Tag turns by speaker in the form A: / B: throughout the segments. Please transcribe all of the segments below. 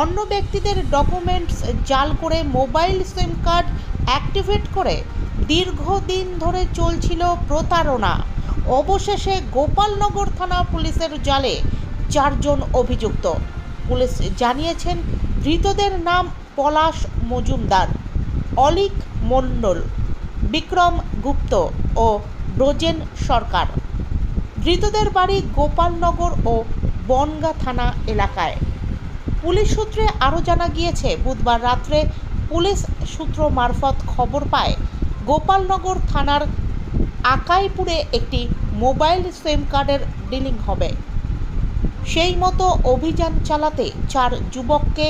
A: অন্য ব্যক্তিদের ডকুমেন্টস জাল করে মোবাইল সিম কার্ড অ্যাক্টিভেট করে দীর্ঘদিন ধরে চলছিল প্রতারণা। অবশেষে গোপালনগর থানা পুলিশের জালে চারজন অভিযুক্ত। পুলিশ জানিয়েছেন, ধৃতদের নাম পলাশ মজুমদার, অলিক মণ্ডল, বিক্রম গুপ্ত ও ব্রজেন সরকার। ধৃতদের বাড়ি গোপালনগর ও বনগা থানা এলাকায়। পুলিশ সূত্রে আরও জানা গিয়েছে, বুধবার রাত্রে পুলিশ সূত্র মারফত খবর পায়, গোপালনগর থানার আকাইপুরে একটি মোবাইল সিম কার্ডের ডিলিং হবে। সেই মতো অভিযান চালাতে চার যুবককে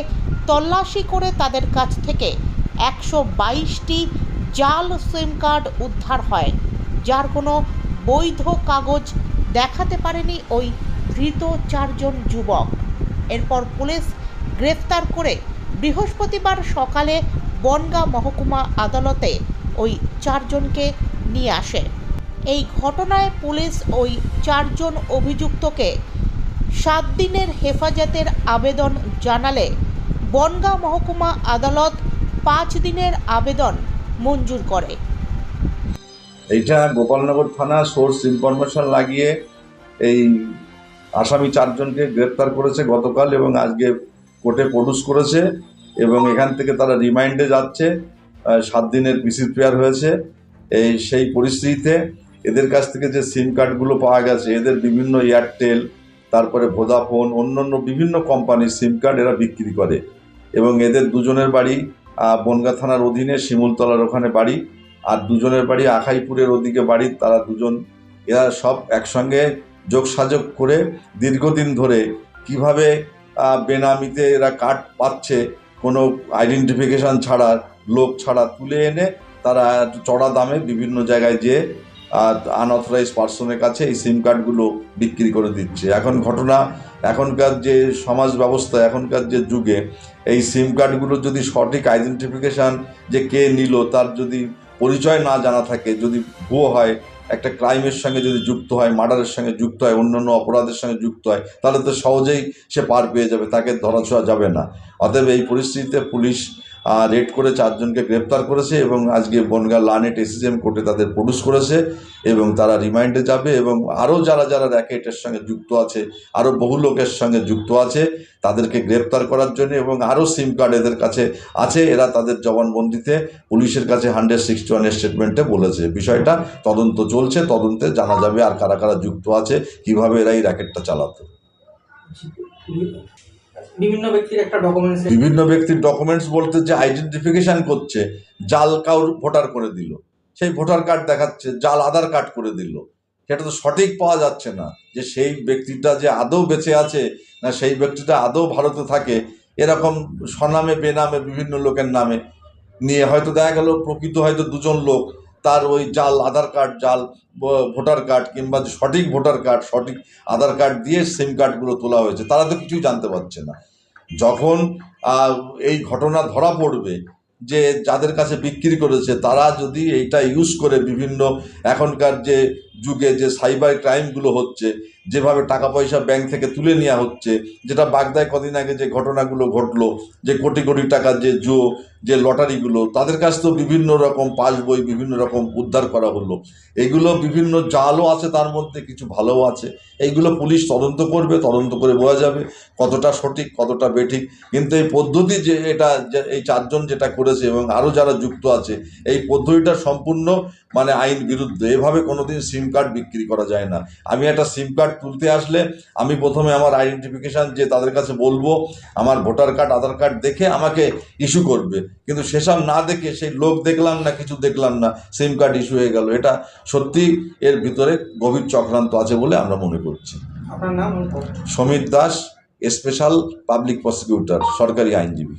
A: তল্লাশি করে তাদের কাছ থেকে একশো বাইশটি জাল সিম কার্ড উদ্ধার হয়, যার কোনো বৈধ কাগজ দেখাতে পারেনি ওই ধৃত চারজন যুবক। এরপর পুলিশ গ্রেফতার করে বৃহস্পতিবার সকালে বনগাঁ মহকুমা আদালতে ওই চারজনকে নিয়ে আসে। এই ঘটনায় পুলিশ ওই চারজন অভিযুক্তকে সাত দিনের হেফাজতের আবেদন জানালে বনগাঁ মহকুমা আদালত পাঁচ দিনের আবেদন মঞ্জুর করে।
B: এইটা গোপালনগর থানা সোর্স ইনফরমেশন লাগিয়ে এই আসামি চারজনকে গ্রেপ্তার করেছে গতকাল এবং আজকে কোর্টে প্রডিউস করেছে এবং এখান থেকে তারা রিমাইন্ডে যাচ্ছে। সাত দিনের পিসি প্রেয়ার হয়েছে। এই সেই পরিস্থিতিতে এদের কাছ থেকে যে সিম কার্ডগুলো পাওয়া গেছে, এদের বিভিন্ন এয়ারটেল, তারপরে ভোদাফোন অন্যান্য বিভিন্ন কোম্পানির সিম কার্ড এরা বিক্রি করে। এবং এদের দুজনের বাড়ি বনগা থানার অধীনে শিমুলতলার ওখানে বাড়ি আর দুজনের বাড়ি আখাইপুরের ওদিকে বাড়ি তারা দুজন। এরা সব একসঙ্গে যোগসাযোগ করে দীর্ঘদিন ধরে কীভাবে বেনামিতে এরা কার্ড পাচ্ছে, কোনো আইডেন্টিফিকেশন ছাড়া, লোক ছাড়া তুলে এনে তারা চড়া দামে বিভিন্ন জায়গায় যেয়ে আনঅথরাইজ পার্সনের কাছে এই সিম কার্ডগুলো বিক্রি করে দিচ্ছে। এখন ঘটনা, এখনকার যে সমাজ ব্যবস্থা, এখনকার যে যুগে, এই সিম কার্ডগুলো যদি সঠিক আইডেন্টিফিকেশান যে কে নিল, তার যদি পরিচয় না জানা থাকে, যদি ভুয়ো হয় একটা ক্রাইমের সঙ্গে যদি যুক্ত হয় মার্ডারের সঙ্গে যুক্ত হয়, অন্যান্য অপরাধের সঙ্গে যুক্ত হয়, তাহলে তো সহজেই সে পার পেয়ে যাবে, তাকে ধরা ধরাছোঁয়া যাবে না। অতএব এই পরিস্থিতিতে পুলিশ রেড করে চারজনকে গ্রেপ্তার করেছে এবং আজকে বনগা লানেট এসিএম কোর্টে তাদের প্রডিউস করেছে এবং তারা রিমাইন্ডে যাবে এবং আরও যারা যারা র্যাকেটের সঙ্গে যুক্ত আছে আরও বহু লোকের সঙ্গে যুক্ত আছে, তাদেরকে গ্রেপ্তার করার জন্য এবং আরও সিম কার্ড এদের কাছে আছে। এরা তাদের জবানবন্দিতে পুলিশের কাছে হান্ড্রেড সিক্সটি ওয়ান স্টেটমেন্টে বলেছে। বিষয়টা তদন্ত চলছে, তদন্তে জানা যাবে আর কারা কারা যুক্ত আছে, কীভাবে এরা এই র্যাকেটটা চালাতো।
C: বিভিন্ন ব্যক্তির একটা ডকুমেন্টস
B: বিভিন্ন ব্যক্তির ডকুমেন্টস বলতে যে আইডেন্টিফিকেশন করছে, জাল কাউর ভোটার করে দিল। সেই ভোটার কার্ড দেখাচ্ছে, জাল আধার কার্ড করে দিল। সেটা তো সঠিক পাওয়া যাচ্ছে না যে সেই ব্যক্তিটা যে আদৌ বেঁচে আছে না সেই ব্যক্তিটা আদৌ ভারতে থাকে, এরকম স্বনামে, বেনামে, বিভিন্ন লোকের নামে। নিয়ে হয়তো দেখা গেল, প্রকৃত হয়তো দুজন লোক তার ওই জাল, আধার কার্ড জাল ভোটার কার্ড কিংবা সঠিক ভোটার কার্ড, সঠিক আধার কার্ড দিয়ে সিম কার্ডগুলো তোলা হয়েছে। তারা তো কিছুই জানতে পারছে না। যখন এই ঘটনা ধরা পড়বে যে যাদের কাছে বিক্রি করেছে, তারা যদি এইটা ইউজ করে বিভিন্ন এখনকার যে যুগে যে সাইবার ক্রাইমগুলো হচ্ছে, যেভাবে টাকা পয়সা ব্যাংক থেকে তুলে নেওয়া হচ্ছে, যেটা বাগদায় কদিন আগে যে ঘটনাগুলো ঘটলো, যে কোটি কোটি টাকার যে জো, যে লটারিগুলো তাদের কাছ তো বিভিন্ন রকম পাস বই, বিভিন্ন রকম উদ্ধার করা হলো। এগুলো বিভিন্ন জালও আছে, তার মধ্যে কিছু ভালোও আছে। এইগুলো পুলিশ তদন্ত করবে, তদন্ত করে বোঝা যাবে কতটা সঠিক, কতটা বেঠিক। কিন্তু এই পদ্ধতি যে এটা এই চারজন যেটা করেছে এবং আরও যারা যুক্ত আছে, এই পদ্ধতিটা সম্পূর্ণ মানে আইন বিরুদ্ধে। এভাবে কোনোদিন সিম কার্ড বিক্রি করা যায় না। আমি একটা সিম কার্ড তুলতে আসলে আমি প্রথমে আমার আইডেন্টিফিকেশান যে তাদের কাছে বলব আমার ভোটার কার্ড আধার কার্ড দেখে আমাকে ইস্যু করবে। কিন্তু সেসব না দেখে সেই লোক দেখলাম না কিছু দেখলাম না সিম কার্ড ইস্যু হয়ে গেল। এটা সত্যি এর ভিতরে গভীর চক্রান্ত আছে বলে আমরা মনে করছি।
C: আপনার নাম
B: Samir Das special public prosecutor সরকারি আইনজীবী।